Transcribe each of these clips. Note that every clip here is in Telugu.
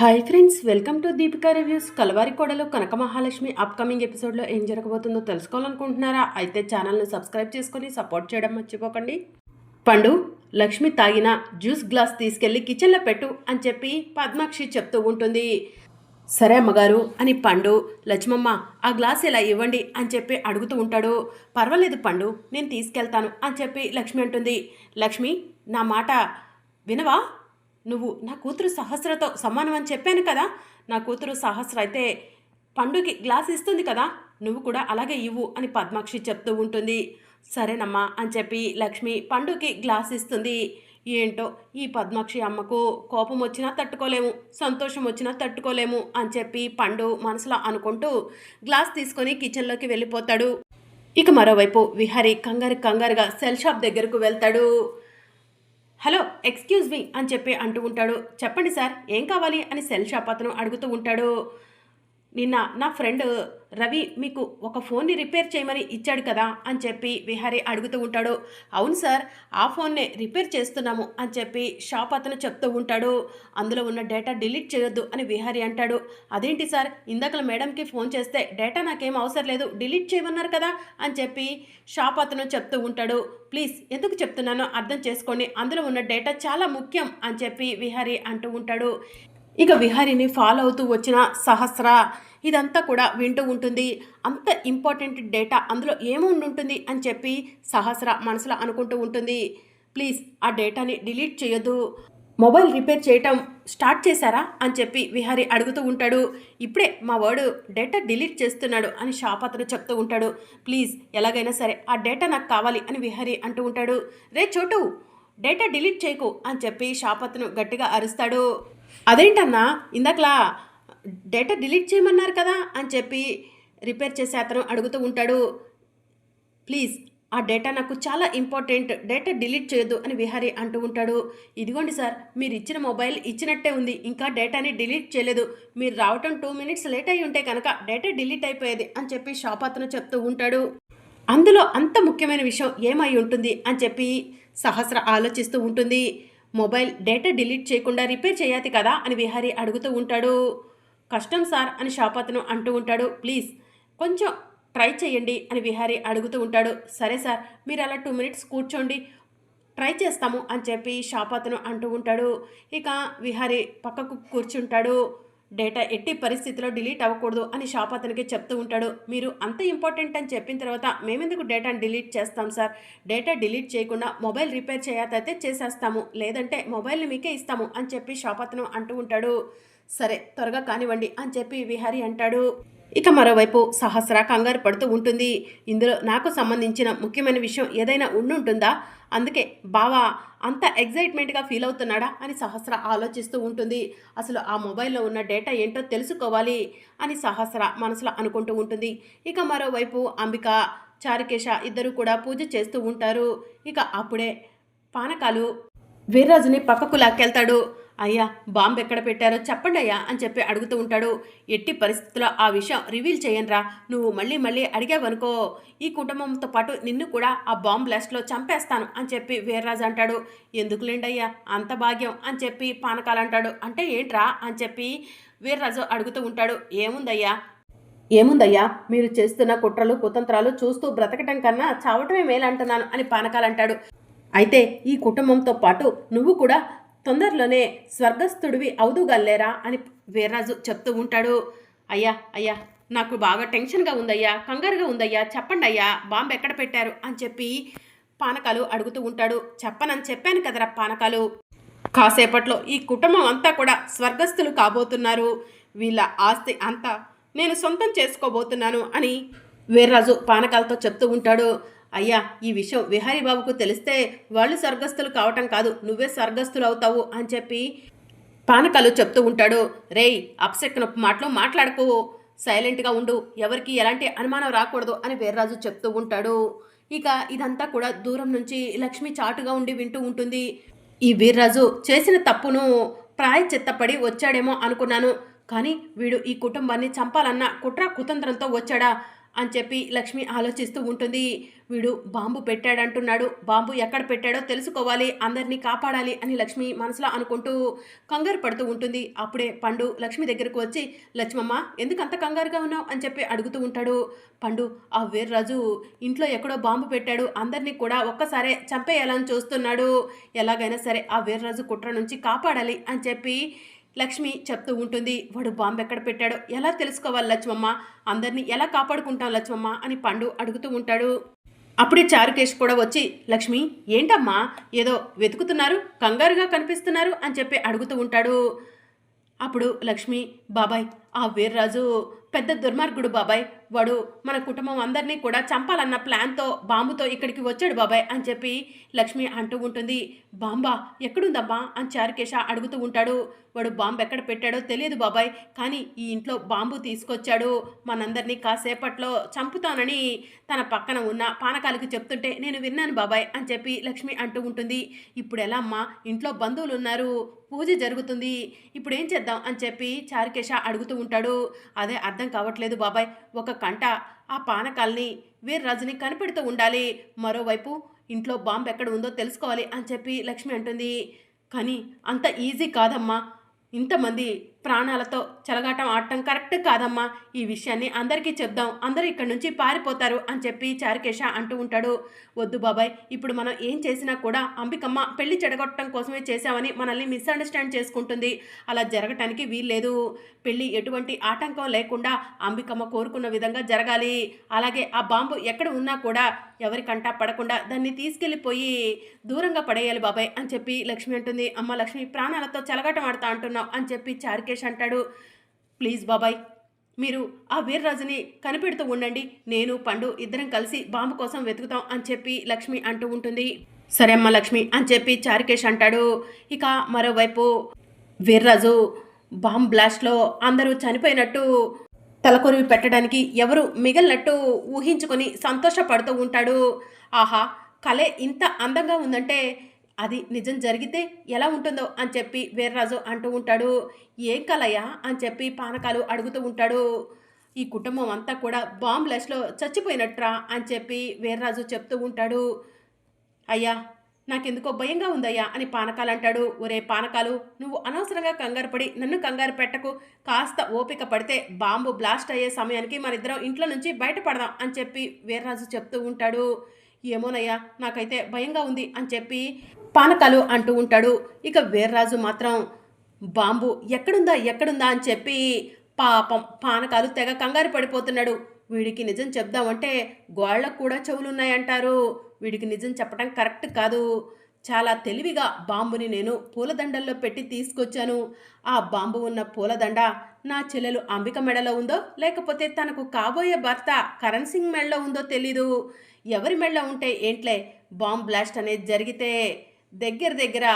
Hi friends welcome to Deepika reviews Kalavari Kodalu Kanaka Mahalakshmi upcoming ఎపిసోడ్లో ఏం జరగబోతుందో తెలుసుకోవాలనుకుంటున్నారా? అయితే ఛానల్ని సబ్స్క్రైబ్ చేసుకొని సపోర్ట్ చేయడం మర్చిపోకండి. పండు లక్ష్మి తాగిన జ్యూస్ గ్లాస్ తీసుకెళ్ళి కిచెన్లో పెట్టు అని చెప్పి పద్మాక్షి చెప్తూ ఉంటుంది. సరే అమ్మగారు అని పండు లక్ష్మమ్మ ఆ గ్లాస్ ఇలా ఇవ్వండి అని చెప్పి అడుగుతూ ఉంటాడు. పర్వాలేదు పండు నేను తీసుకెళ్తాను అని చెప్పి లక్ష్మి అంటుంది. లక్ష్మి నా మాట వినవా? నువ్వు నా కూతురు సహస్రతో సమానం అని చెప్పాను కదా నా కూతురు సహస్ర అయితే పండుకి గ్లాస్ ఇస్తుంది కదా నువ్వు కూడా అలాగే ఇవ్వు అని పద్మాక్షి చెప్తూ ఉంటుంది. సరేనమ్మా అని చెప్పి లక్ష్మి పండుకి గ్లాస్ ఇస్తుంది. ఏంటో ఈ పద్మాక్షి అమ్మకు కోపం వచ్చినా తట్టుకోలేము సంతోషం వచ్చినా తట్టుకోలేము అని చెప్పి పండు మనసులో అనుకుంటూ గ్లాస్ తీసుకొని కిచెన్లోకి వెళ్ళిపోతాడు. ఇక మరోవైపు విహారీ కంగారు కంగారుగా సెల్ షాప్ దగ్గరకు వెళ్తాడు. హలో ఎక్స్క్యూజ్ మీ అని చెప్పి అంటూ ఉంటాడు. చెప్పండి సార్ ఏం కావాలి అని సెల్ షాప్ అతను అడుగుతూ ఉంటాడు. నిన్న నా ఫ్రెండ్ రవి మీకు ఒక ఫోన్ని రిపేర్ చేయమని ఇచ్చాడు కదా అని చెప్పి విహారీ అడుగుతూ ఉంటాడు. అవును సార్ ఆ ఫోన్నే రిపేర్ చేస్తున్నాము అని చెప్పి షాప్ అతను చెప్తూ ఉంటాడు. అందులో ఉన్న డేటా డిలీట్ చేయొద్దు అని విహారీ అంటాడు. అదేంటి సార్ ఇందాకల మేడంకి ఫోన్ చేస్తే డేటా నాకేం అవసరం లేదు డిలీట్ చేయమన్నారు కదా అని చెప్పి షాప్ అతను చెప్తూ ఉంటాడు. ప్లీజ్ ఎందుకు చెప్తున్నానో అర్థం చేసుకోండి అందులో ఉన్న డేటా చాలా ముఖ్యం అని చెప్పి విహారీ అంటూ ఉంటాడు. ఇక విహారిని ఫాలో అవుతూ వచ్చిన సహస్ర ఇదంతా కూడా వింటూ ఉంటుంది. అంత ఇంపార్టెంట్ డేటా అందులో ఏముండి ఉంటుంది అని చెప్పి సహస్ర మనసులో అనుకుంటూ ఉంటుంది. ప్లీజ్ ఆ డేటాని డిలీట్ చేయొద్దు. మొబైల్ రిపేర్ చేయటం స్టార్ట్ చేశారా అని చెప్పి విహారి అడుగుతూ ఉంటాడు. ఇప్పుడే మా వాడు డేటా డిలీట్ చేస్తున్నాడు అని షాప్ అతను చెప్తూ ఉంటాడు. ప్లీజ్ ఎలాగైనా సరే ఆ డేటా నాకు కావాలి అని విహారి అంటూ ఉంటాడు. రే చోటు డేటా డిలీట్ చేయకు అని చెప్పి షాప్ అతను గట్టిగా అరుస్తాడు. అదేంటన్నా ఇందాకలా డేటా డిలీట్ చేయమన్నారు కదా అని చెప్పి రిపేర్ చేసే అతను అడుగుతూ ఉంటాడు ప్లీజ్ ఆ డేటా నాకు చాలా ఇంపార్టెంట్ డేటా డిలీట్ చేయొద్దు అని విహారీ అంటూ ఉంటాడు. ఇదిగోండి సార్ మీరు ఇచ్చిన మొబైల్ ఇచ్చినట్టే ఉంది ఇంకా డేటాని డిలీట్ చేయలేదు. మీరు రావటం టూ మినిట్స్ లేట్ అయి ఉంటే కనుక డేటా డిలీట్ అయిపోయేది అని చెప్పి షాప్ అతను చెప్తూ ఉంటాడు. అందులో అంత ముఖ్యమైన విషయం ఏమై ఉంటుంది అని చెప్పి సహస్ర ఆలోచిస్తూ ఉంటుంది. మొబైల్ డేటా డిలీట్ చేయకుండా రిపేర్ చేయాలి కదా అని విహారీ అడుగుతూ ఉంటాడు. కష్టం సార్ అని షాప్ అతను అంటూ ఉంటాడు. ప్లీజ్ కొంచెం ట్రై చేయండి అని విహారీ అడుగుతూ ఉంటాడు. సరే సార్ మీరు అలా టూ మినిట్స్ కూర్చోండి ట్రై చేస్తాము అని చెప్పి షాప్ అతను అంటూ ఉంటాడు. ఇక విహారీ పక్కకు కూర్చుంటాడు. డేటా ఎట్టి పరిస్థితిలో డిలీట్ అవ్వకూడదు అని షాప్ అతనికి చెప్తూ ఉంటాడు. మీరు అంత ఇంపార్టెంట్ అని చెప్పిన తర్వాత మేమెందుకు డేటాను డిలీట్ చేస్తాం సార్? డేటా డిలీట్ చేయకుండా మొబైల్ రిపేర్ చేయాలైతే చేసేస్తాము. లేదంటే మొబైల్ని మీకే ఇస్తాము అని చెప్పి షాప్ అతను అంటూ ఉంటాడు. సరే త్వరగా కానివ్వండి అని చెప్పి విహారీ అంటాడు. ఇక మరోవైపు సహస్ర కంగారు పడుతూ ఉంటుంది. ఇందులో నాకు సంబంధించిన ముఖ్యమైన విషయం ఏదైనా ఉండుంటుందా? అందుకే బావా అంత ఎగ్జైట్మెంట్గా ఫీల్ అవుతున్నాడా? అని సహస్ర ఆలోచిస్తూ ఉంటుంది. అసలు ఆ మొబైల్లో ఉన్న డేటా ఏంటో తెలుసుకోవాలి అని సహస్ర మనసులో అనుకుంటూ ఉంటుంది. ఇక మరోవైపు అంబిక చారుకేశ ఇద్దరు కూడా పూజ చేస్తూ ఉంటారు. ఇక అప్పుడే పానకాలు వీర్రాజుని పక్కకు లాక్కెళ్తాడు. అయ్యా బాంబు ఎక్కడ పెట్టారో చెప్పండి అయ్యా అని చెప్పి అడుగుతూ ఉంటాడు. ఎట్టి పరిస్థితుల్లో ఆ విషయం రివీల్ చేయనురా. నువ్వు మళ్ళీ మళ్ళీ అడిగావనుకో ఈ కుటుంబంతో పాటు నిన్ను కూడా ఆ బాంబ్ బ్లాస్ట్లో చంపేస్తాను అని చెప్పి వీర్రాజు అంటాడు. ఎందుకులేండి అయ్యా అంత భాగ్యం అని చెప్పి పానకాలు అంటాడు. అంటే ఏంట్రా అని చెప్పి వీర్రాజు అడుగుతూ ఉంటాడు. ఏముందయ్యా? ఏముందయ్యా? మీరు చేస్తున్న కుట్రలు కుతంత్రాలు చూస్తూ బ్రతకటం కన్నా చావటమే మేలంటున్నాను అని పానకాలు అంటాడు. అయితే ఈ కుటుంబంతో పాటు నువ్వు కూడా తొందరలోనే స్వర్గస్థుడివి అవుదుగల్లేరా అని వీర్రాజు చెప్తూ ఉంటాడు. అయ్యా అయ్యా నాకు బాగా టెన్షన్గా ఉందయ్యా కంగారుగా ఉందయ్యా చెప్పండి అయ్యా బాంబు ఎక్కడ పెట్టారు అని చెప్పి పానకాలు అడుగుతూ ఉంటాడు. చెప్పనని చెప్పాను కదరా పానకాలు. కాసేపట్లో ఈ కుటుంబం అంతా కూడా స్వర్గస్థులు కాబోతున్నారు. వీళ్ళ ఆస్తి అంతా నేను సొంతం చేసుకోబోతున్నాను అని వీర్రాజు పానకాలతో చెప్తూ ఉంటాడు. అయ్యా ఈ విషయం విహారీ బాబుకు తెలిస్తే వాళ్ళు స్వర్గస్థులు కావటం కాదు నువ్వే స్వర్గస్థులు అవుతావు అని చెప్పి పానకాలు చెప్తూ ఉంటాడు. రేయ్ అప్సెక్కనొప్పు మాటలు మాట్లాడుకో. సైలెంట్గా ఉండు ఎవరికి ఎలాంటి అనుమానం రాకూడదు అని వీర్రాజు చెప్తూ ఉంటాడు. ఇక ఇదంతా కూడా దూరం నుంచి లక్ష్మి చాటుగా ఉండి వింటూ ఉంటుంది. ఈ వీర్రాజు చేసిన తప్పును ప్రాయచిత్తపడి వచ్చాడేమో అనుకున్నాను. కానీ వీడు ఈ కుటుంబాన్ని చంపాలన్న కుట్ర కుతంత్రంతో వచ్చాడా? అని చెప్పి లక్ష్మి ఆలోచిస్తూ ఉంటుంది. వీడు బాంబు పెట్టాడంటున్నాడు. బాంబు ఎక్కడ పెట్టాడో తెలుసుకోవాలి. అందరినీ కాపాడాలి అని లక్ష్మి మనసులో అనుకుంటూ కంగారు పడుతూ ఉంటుంది. అప్పుడే పండు లక్ష్మి దగ్గరకు వచ్చి లక్ష్మమ్మ ఎందుకు అంత కంగారుగా ఉన్నావు? అని చెప్పి అడుగుతూ ఉంటాడు. పండు ఆ వీర్రాజు ఇంట్లో ఎక్కడో బాంబు పెట్టాడు. అందరినీ కూడా ఒక్కసారే చంపేయాలని చూస్తున్నాడు. ఎలాగైనా సరే ఆ వీర్రాజు కుట్ర నుంచి కాపాడాలి అని చెప్పి లక్ష్మి చెప్తూ ఉంటుంది వాడు బాంబు ఎక్కడ పెట్టాడో? ఎలా తెలుసుకోవాలి లక్ష్మమ్మ? అందరినీ ఎలా కాపాడుకుంటాం లక్ష్మమ్మ? అని పండు అడుగుతూ ఉంటాడు. అప్పుడే చారుకేష్ కూడా వచ్చి లక్ష్మి ఏంటమ్మా? ఏదో వెతుకుతున్నారు కంగారుగా కనిపిస్తున్నారు అని చెప్పి అడుగుతూ ఉంటాడు. అప్పుడు లక్ష్మి బాబాయ్ ఆ వీర్రాజు పెద్ద దుర్మార్గుడు బాబాయ్ వాడు మన కుటుంబం అందరినీ కూడా చంపాలన్న ప్లాన్తో బాంబుతో ఇక్కడికి వచ్చాడు బాబాయ్ అని చెప్పి లక్ష్మి అంటూ ఉంటుంది. బాంబా ఎక్కడుందమ్మా? అని చారుకేశ అడుగుతూ ఉంటాడు. వాడు బాంబు ఎక్కడ పెట్టాడో తెలియదు బాబాయ్ కానీ ఈ ఇంట్లో బాంబు తీసుకొచ్చాడు. మనందరినీ కాసేపట్లో చంపుతానని తన పక్కన ఉన్న పానకాలకు చెప్తుంటే నేను విన్నాను బాబాయ్ అని చెప్పి లక్ష్మి అంటూ ఉంటుంది. ఇప్పుడు ఎలా అమ్మా? ఇంట్లో బంధువులు ఉన్నారు పూజ జరుగుతుంది. ఇప్పుడు ఏం చేద్దాం? అని చెప్పి చారుకేశ అడుగుతూ ఉంటాడు. అదే అర్థం కావట్లేదు బాబాయ్. ఒక కంట ఆ పానకాల్ని వీర్రాజుని కనిపెడుతూ ఉండాలి. మరోవైపు ఇంట్లో బాంబు ఎక్కడ ఉందో తెలుసుకోవాలి అని చెప్పి లక్ష్మి అంటుంది. కానీ అంత ఈజీ కాదమ్మా. ఇంతమంది ప్రాణాలతో చెలగాటం ఆడటం కరెక్ట్ కాదమ్మా. ఈ విషయాన్ని అందరికీ చెప్దాం. అందరూ ఇక్కడి నుంచి పారిపోతారు అని చెప్పి చారుకేశ అంటూ ఉంటాడు. వద్దు బాబాయ్ ఇప్పుడు మనం ఏం చేసినా కూడా అంబికమ్మ పెళ్ళి చెడగొట్టడం కోసమే చేశామని మనల్ని మిస్అండర్స్టాండ్ చేసుకుంటుంది. అలా జరగటానికి వీల్లేదు. పెళ్ళి ఎటువంటి ఆటంకం లేకుండా అంబికమ్మ కోరుకున్న విధంగా జరగాలి. అలాగే ఆ బాంబు ఎక్కడ ఉన్నా కూడా ఎవరికంటా పడకుండా దాన్ని తీసుకెళ్ళిపోయి దూరంగా పడేయాలి బాబాయ్ అని చెప్పి లక్ష్మి అంటుంది. అమ్మ లక్ష్మి ప్రాణాలతో చెలగాటం ఆడతా అంటున్నావు అని చెప్పి చారుకేష్ అంటాడు. ప్లీజ్ బాబాయ్ మీరు ఆ వీర్రాజుని కనిపెడుతూ ఉండండి. నేను పండు ఇద్దరం కలిసి బాంబు కోసం వెతుకుతాం అని చెప్పి లక్ష్మి అంటూ ఉంటుంది. సరే అమ్మ లక్ష్మి అని చెప్పి చారికేష్ అంటాడు. ఇక మరోవైపు వీర్రాజు బాంబ్ బ్లాస్ట్లో అందరూ చనిపోయినట్టు తలకొరివి పెట్టడానికి ఎవరు మిగిలినట్టు ఊహించుకొని సంతోషపడుతూ ఉంటాడు. ఆహా కళే ఇంత అందంగా ఉందంటే అది నిజం జరిగితే ఎలా ఉంటుందో అని చెప్పి వీర్రాజు అంటూ ఉంటాడు. ఏం కలయ్యా? అని చెప్పి పానకాలు అడుగుతూ ఉంటాడు. ఈ కుటుంబం అంతా కూడా బాంబ్ లెస్లో చచ్చిపోయినట్రా? అని చెప్పి వీర్రాజు చెప్తూ ఉంటాడు. అయ్యా నాకెందుకో భయంగా ఉందయ్యా అని పానకాలు అంటాడు. ఒరే పానకాలు నువ్వు అనవసరంగా కంగారు పడి నన్ను కంగారు పెట్టకు. కాస్త ఓపిక పడితే బాంబు బ్లాస్ట్ అయ్యే సమయానికి మనిద్దరం ఇంట్లో నుంచి బయటపడదాం అని చెప్పి వీర్రాజు చెప్తూ ఉంటాడు. ఏమోనయ్యా నాకైతే భయంగా ఉంది అని చెప్పి పానకాలు అంటూ ఉంటాడు. ఇక వీర్రాజు మాత్రం బాంబు ఎక్కడుందా ఎక్కడుందా? అని చెప్పి పాపం పానకాలు తెగ కంగారు పడిపోతున్నాడు. వీడికి నిజం చెప్దామంటే గోళ్ళకు కూడా చెవులున్నాయంటారు. వీడికి నిజం చెప్పడం కరెక్ట్ కాదు. చాలా తెలివిగా బాంబుని నేను పూలదండల్లో పెట్టి తీసుకొచ్చాను. ఆ బాంబు ఉన్న పూలదండ నా చెల్లెలు అంబిక మెడలో ఉందో లేకపోతే తనకు కాబోయే భర్త కరణ్ సింగ్ మెడలో ఉందో తెలీదు. ఎవరి మెడలో ఉంటే ఏంట్లే బాంబ్ బ్లాస్ట్ అనేది జరిగితే దగ్గర దగ్గర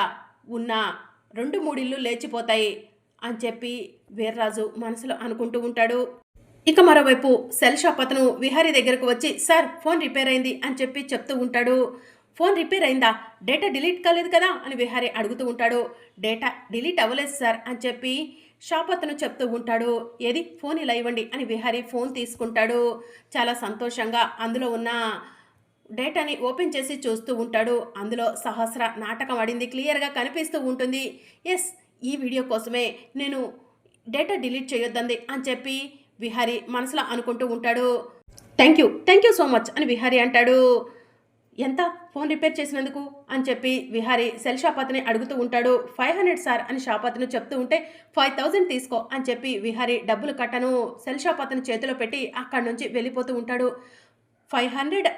ఉన్న రెండు మూడిళ్ళు లేచిపోతాయి అని చెప్పి వీర్రాజు మనసులో అనుకుంటూ ఉంటాడు. ఇక మరోవైపు సెల్ షాప్ అతను విహారీ దగ్గరకు వచ్చి సార్ ఫోన్ రిపేర్ అయింది అని చెప్పి చెప్తూ ఉంటాడు. ఫోన్ రిపేర్ అయిందా? డేటా డిలీట్ కాలేదు కదా అని విహారీ అడుగుతూ ఉంటాడు. డేటా డిలీట్ అవ్వలేదు సార్ అని చెప్పి షాప్ అతను చెప్తూ ఉంటాడు. ఏది? ఫోన్ ఇలా ఇవ్వండి అని విహారీ ఫోన్ తీసుకుంటాడు. చాలా సంతోషంగా అందులో ఉన్న డేటాని ఓపెన్ చేసి చూస్తూ ఉంటాడు. అందులో సహస్ర నాటకం ఆడింది క్లియర్గా కనిపిస్తూ ఉంటుంది. ఎస్ ఈ వీడియో కోసమే నేను డేటా డిలీట్ చేయొద్దంది అని చెప్పి విహారీ మనసులో అనుకుంటూ ఉంటాడు. Thank you thank you so much అని విహారీ అంటాడు. ఎంత? ఫోన్ రిపేర్ చేసినందుకు? అని చెప్పి విహారీ సెల్ షాప్ అతని అడుగుతూ ఉంటాడు. ఫైవ్ హండ్రెడ్ సార్ అని షాప్ అతను చెప్తూ ఉంటే ఫైవ్ థౌజండ్ తీసుకో అని చెప్పి విహారీ డబ్బులు కట్టను. సెల్ షాప్ అతని చేతిలో పెట్టి అక్కడి నుంచి వెళ్ళిపోతూ ఉంటాడు. ఫైవ్ హండ్రెడ్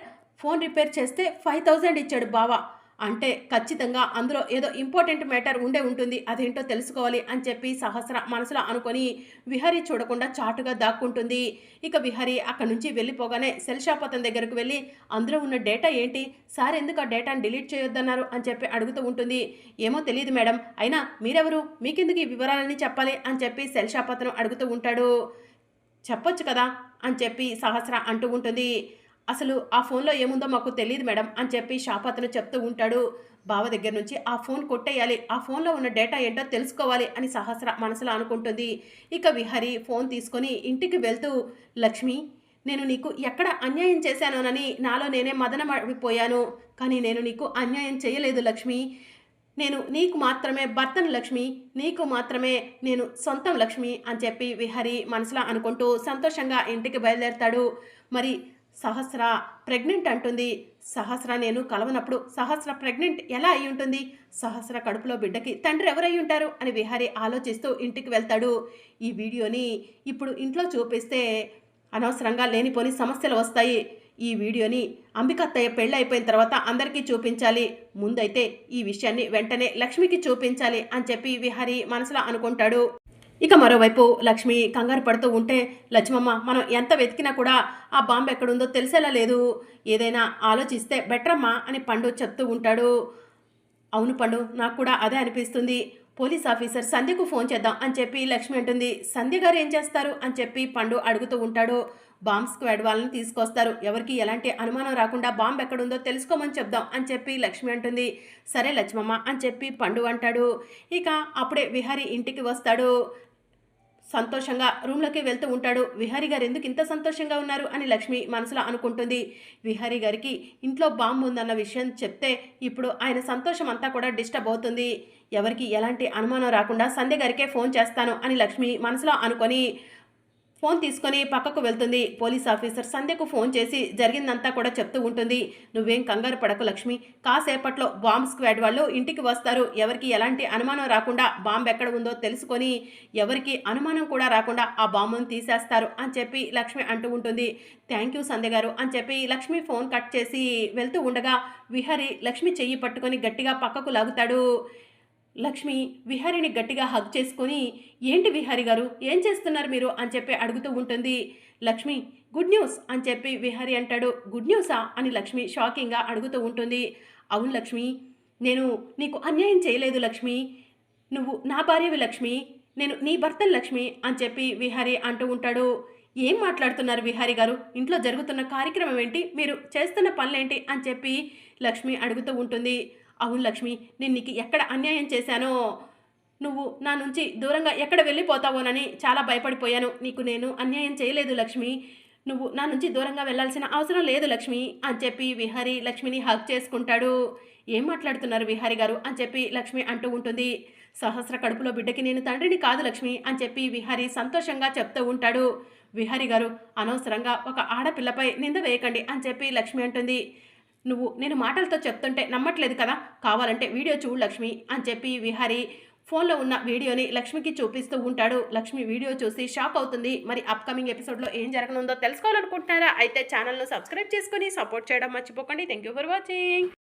ఫోన్ రిపేర్ చేస్తే ఫైవ్ థౌజండ్ ఇచ్చాడు బావా. అంటే ఖచ్చితంగా అందులో ఏదో ఇంపార్టెంట్ మ్యాటర్ ఉండే ఉంటుంది అదేంటో తెలుసుకోవాలి అని చెప్పి సహస్ర మనసులో అనుకొని విహరి చూడకుండా చాటుగా దాక్కుంటుంది. ఇక విహరి అక్కడి నుంచి వెళ్ళిపోగానే సెల్ షాప్ అతని దగ్గరకు వెళ్ళి అందులో ఉన్న డేటా ఏంటి? సార్ ఎందుకు ఆ డేటాను డిలీట్ చేయొద్దన్నారు? అని చెప్పి అడుగుతూ ఉంటుంది. ఏమో తెలియదు మేడం అయినా మీరెవరు? మీకెందుకు ఈ వివరాలన్నీ చెప్పాలి? అని చెప్పి సెల్ షాప్ అతను అడుగుతూ ఉంటాడు. చెప్పొచ్చు కదా? అని చెప్పి సహస్ర అంటూ ఉంటుంది. అసలు ఆ ఫోన్లో ఏముందో మాకు తెలియదు మేడం అని చెప్పి షాప్ అతను చెప్తూ ఉంటాడు. బావ దగ్గర నుంచి ఆ ఫోన్ కొట్టేయాలి ఆ ఫోన్లో ఉన్న డేటా ఏంటో తెలుసుకోవాలి అని సహస్ర మనసులో అనుకుంటుంది. ఇక విహరి ఫోన్ తీసుకొని ఇంటికి వెళ్తూ లక్ష్మి నేను నీకు ఎక్కడ అన్యాయం చేశానోనని నాలో నేనే మదనమైపోయాను కానీ నేను నీకు అన్యాయం చేయలేదు లక్ష్మి. నేను నీకు మాత్రమే భర్తను లక్ష్మి నీకు మాత్రమే నేను సొంతం లక్ష్మి అని చెప్పి విహరి మనసులో అనుకుంటూ సంతోషంగా ఇంటికి బయలుదేరతాడు. మరి సహస్ర ప్రెగ్నెంట్ అంటుంది. సహస్ర నేను కలవనప్పుడు సహస్ర ప్రెగ్నెంట్ ఎలా అయి ఉంటుంది? సహస్ర కడుపులో బిడ్డకి తండ్రి ఎవరై ఉంటారు? అని విహారి ఆలోచిస్తూ ఇంటికి వెళ్తాడు. ఈ వీడియోని ఇప్పుడు ఇంట్లో చూపిస్తే అనవసరంగా లేనిపోని సమస్యలు వస్తాయి. ఈ వీడియోని అంబికత్తయ్య పెళ్ళి అయిపోయిన తర్వాత అందరికీ చూపించాలి. ముందైతే ఈ విషయాన్ని వెంటనే లక్ష్మికి చూపించాలి అని చెప్పి విహారి మనసులో అనుకుంటాడు. ఇక మరోవైపు లక్ష్మి కంగారు పడుతూ ఉంటే లక్ష్మమ్మ మనం ఎంత వెతికినా కూడా ఆ బాంబు ఎక్కడుందో తెలిసేలా లేదు. ఏదైనా ఆలోచిస్తే బెటరమ్మా అని పండు చెప్తూ ఉంటాడు. అవును పండు నాకు కూడా అదే అనిపిస్తుంది. పోలీస్ ఆఫీసర్ సంధ్యకు ఫోన్ చేద్దాం అని చెప్పి లక్ష్మి అంటుంది. సంధ్య గారు ఏం చేస్తారు అని చెప్పి పండు అడుగుతూ ఉంటాడు. బాంబ్ స్క్వాడ్ వాళ్ళని తీసుకొస్తారు. ఎవరికి ఎలాంటి అనుమానం రాకుండా బాంబ్ ఎక్కడుందో తెలుసుకోమని చెప్దాం అని చెప్పి లక్ష్మి అంటుంది. సరే లక్ష్మమ్మ అని చెప్పి పండు అంటాడు. ఇక అప్పుడే విహారి ఇంటికి వస్తాడు. సంతోషంగా రూమ్లోకి వెళ్తూ ఉంటాడు. విహారీ గారు ఎందుకు ఇంత సంతోషంగా ఉన్నారు అని లక్ష్మి మనసులో అనుకుంటుంది. విహారీ గారికి ఇంట్లో బాంబు ఉందన్న విషయం చెప్తే ఇప్పుడు ఆయన సంతోషం అంతా కూడా డిస్టర్బ్ అవుతుంది. ఎవరికి ఎలాంటి అనుమానం రాకుండా సంధ్య గారికే ఫోన్ చేస్తాను అని లక్ష్మి మనసులో అనుకొని ఫోన్ తీసుకొని పక్కకు వెళ్తుంది. పోలీస్ ఆఫీసర్ సంధ్యకు ఫోన్ చేసి జరిగిందంతా కూడా చెప్తూ ఉంటుంది. నువ్వేం కంగారు పడకు లక్ష్మి. కాసేపట్లో బాంబ్ స్క్వాడ్ వాళ్ళు ఇంటికి వస్తారు. ఎవరికి ఎలాంటి అనుమానం రాకుండా బాంబు ఎక్కడ ఉందో తెలుసుకొని ఎవరికి అనుమానం కూడా రాకుండా ఆ బాంబును తీసేస్తారు అని చెప్పి లక్ష్మి అంటూ ఉంటుంది. థ్యాంక్ యూ సంధ్య గారు అని చెప్పి లక్ష్మి ఫోన్ కట్ చేసి వెళ్తూ ఉండగా విహరి లక్ష్మి చెయ్యి పట్టుకొని గట్టిగా పక్కకు లాగుతాడు. లక్ష్మి విహారిని గట్టిగా హగ్ చేసుకొని ఏంటి విహారి గారు ఏం చేస్తున్నారు మీరు? అని చెప్పి అడుగుతూ ఉంటుంది. లక్ష్మి గుడ్ న్యూస్ అని చెప్పి విహారి అంటాడు. గుడ్ న్యూసా? అని లక్ష్మి షాకింగ్గా అడుగుతూ ఉంటుంది. అవును లక్ష్మి నేను నీకు అన్యాయం చేయలేదు లక్ష్మి. నువ్వు నా భార్యవి లక్ష్మి. నేను నీ భర్త లక్ష్మి అని చెప్పి విహారి అంటూ ఉంటాడు. ఏం మాట్లాడుతున్నారు విహారి గారు? ఇంట్లో జరుగుతున్న కార్యక్రమం ఏంటి? మీరు చేస్తున్న పనులేంటి? అని చెప్పి లక్ష్మి అడుగుతూ ఉంటుంది. అవును లక్ష్మి నేను నీకు ఎక్కడ అన్యాయం చేశానో నువ్వు నా నుంచి దూరంగా ఎక్కడ వెళ్ళిపోతావోనని చాలా భయపడిపోయాను. నీకు నేను అన్యాయం చేయలేదు లక్ష్మి. నువ్వు నా నుంచి దూరంగా వెళ్ళాల్సిన అవసరం లేదు లక్ష్మి అని చెప్పి విహారి లక్ష్మిని హక్ చేసుకుంటాడు. ఏం మాట్లాడుతున్నారు విహారి గారు అని చెప్పి లక్ష్మి అంటూ ఉంటుంది. సహస్ర కడుపులో బిడ్డకి నేను తండ్రిని కాదు లక్ష్మి అని చెప్పి విహారి సంతోషంగా చెప్తూ ఉంటాడు. విహారి గారు అనవసరంగా ఒక ఆడపిల్లపై నింద వేయకండి అని చెప్పి లక్ష్మి అంటుంది. నువ్వు నేను మాటలతో చెప్తుంటే నమ్మట్లేదు కదా? కావాలంటే వీడియో చూడు లక్ష్మి అని చెప్పి విహారి ఫోన్లో ఉన్న వీడియోని లక్ష్మికి చూపిస్తూ ఉంటాడు. లక్ష్మి వీడియో చూసి షాక్ అవుతుంది. మరి అప్కమింగ్ ఎపిసోడ్లో ఏం జరగనుందో తెలుసుకోవాలనుకుంటున్నారా? అయితే ఛానల్ను సబ్స్క్రైబ్ చేసుకొని సపోర్ట్ చేయడం మర్చిపోకండి. Thank you for watching